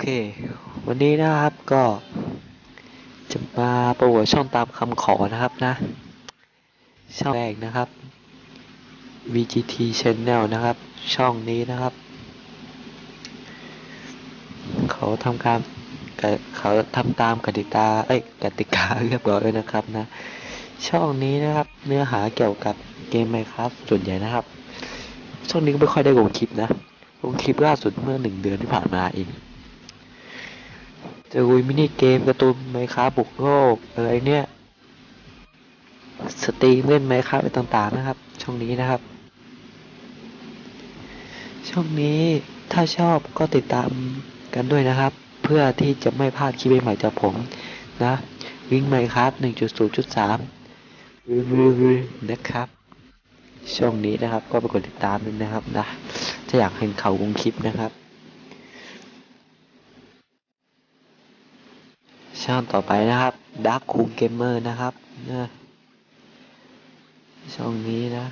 เค วันนี้นะครับก็จะมาโปรโมทช่องตามคำขอนะครับนะ ช่องแรกนะครับ VGT Channel นะครับ ช่องนี้นะครับ เขาทำการเขาทำตามกติกาเอ้ยกติกาเรียบร้อยแล้วนะครับนะ ช่องนี้นะครับ เนื้อหาเกี่ยวกับเกมไมครับส่วนใหญ่นะครับ ช่องนี้ก็ไม่ค่อยได้ลงคลิปนะลงคลิปล่าสุดเมื่อหนึ่งเดือนที่ผ่านมาเอง จะลุยมินิเกมการ์ตูนไมค้าบุกโลกอะไรเนี่ย สตรีมเล่นไมค้าอะไรต่างๆนะครับ ช่องนี้นะครับ ช่องนี้ถ้าชอบก็ติดตามกันด้วยนะครับ เพื่อที่จะไม่พลาดคลิปใหม่ๆจากผมนะวิ่งไมครับ1.0.3นะครับ ช่องนี้นะครับก็ไปกดติดตามด้วยนะครับนะถ้าอยากเห็นเขาวงคลิปนะครับ ช่องต่อไปนะครับดักคูเกมเมอร์นะครับนะช่องนี้นะ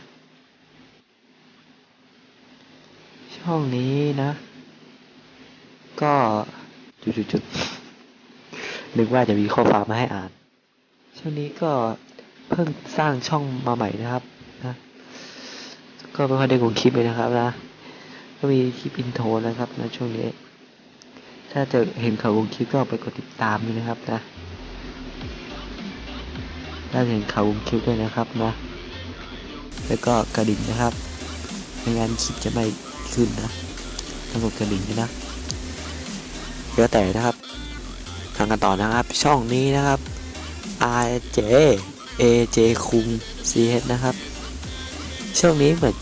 ช่องนี้นะ ก็จุดๆๆนึกว่าจะมีข้อความมาให้อ่าน ช่วงนี้ก็เพิ่งสร้างช่องมาใหม่นะครับนะก็ไม่ค่อยได้ลงคลิปเลยนะครับนะ ก็มีคลิปอินโทรนะครับนะช่วงนี้ ถ้าจะเห็นเขาลงคลิปก็ไปกดติดตามด้วยนะครับนะ ถ้าเห็นเขาลงคลิปด้วยนะครับนะ แล้วก็กระดิ่งนะครับไม่งั้นคลิปจะไม่ขึ้นนะต้องกดกระดิ่งด้วยนะแล้วแต่นะครับทางกันต่อนะครับ ช่องนี้นะครับ R J A J คุง C H นะครับ ช่วงนี้เหมือน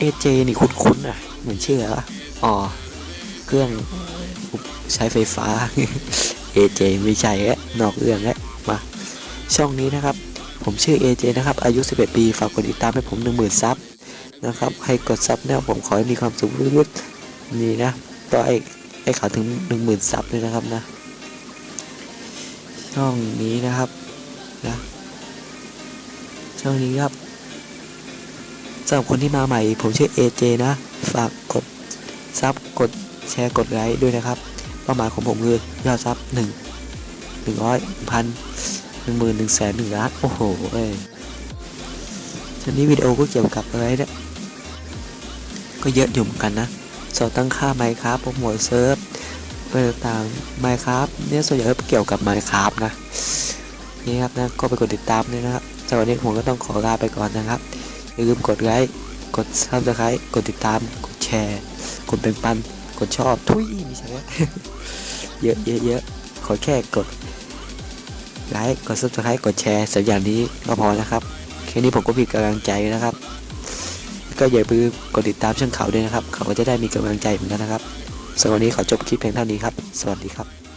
A J นี่คุ้นๆอะ เหมือนชื่ออะไรวะอ๋อ เครื่อง ใช้ไฟฟ้า AJ ไม่ใช่แอะนอกเรื่องแอะมา ช่องนี้นะครับ ผมชื่อ AJ นะครับ อายุ 11 ปี ฝากกดติดตามให้ผม 10,000 ซับนะครับ ให้กดซับเนี่ยผมขอให้มีความสุขลึกๆนี่นะก็ไอ้ไอ้ขาถึง 10,000 ซับเลยนะครับนะ ช่องนี้นะครับนะช่องนี้ครับสำหรับคนที่มาใหม่ ผมชื่อ AJ นะ ฝากกดซับกดแชร์กดไลค์ด้วยนะครับ เป้าหมายของผมคือยอดซับหนึ่งหนึ่งร้อยพันหนึ่งหมื่นหนึ่งแสนหนึ่งล้านโอ้โหเอ้ยทีนี้วิดีโอก็เกี่ยวกับอะไรเนี่ยก็เยอะอยู่เหมือนกันนะสอนตั้งค่าไมค์ครับโปรโมทเซิร์ฟไปต่างไมค์ครับเนี่ยส่วนใหญ่ก็เกี่ยวกับไมค์ครับนะนี่ครับนะก็ไปกดติดตามด้วยนะครับสำหรับวันนี้ผมก็ต้องขอลาไปก่อนนะครับอย่าลืมกดไลค์กดซับสไครต์กดติดตาม กดแชร์ กดเป็นปัน กดชอบทุยมีใช่เยอะเยอะเยอะขอแค่กดไลค์กดซับสไครต์กดแชร์สักอย่างนี้ก็พอนะครับแค่นี้ผมก็มีกำลังใจนะครับ ก็อย่าลืมกดติดตามช่องเขาด้วยนะครับ เขาก็จะได้มีกำลังใจเหมือนกันนะครับสำหรับวันนี้ขอจบคลิปเพียงเท่านี้ครับ สวัสดีครับ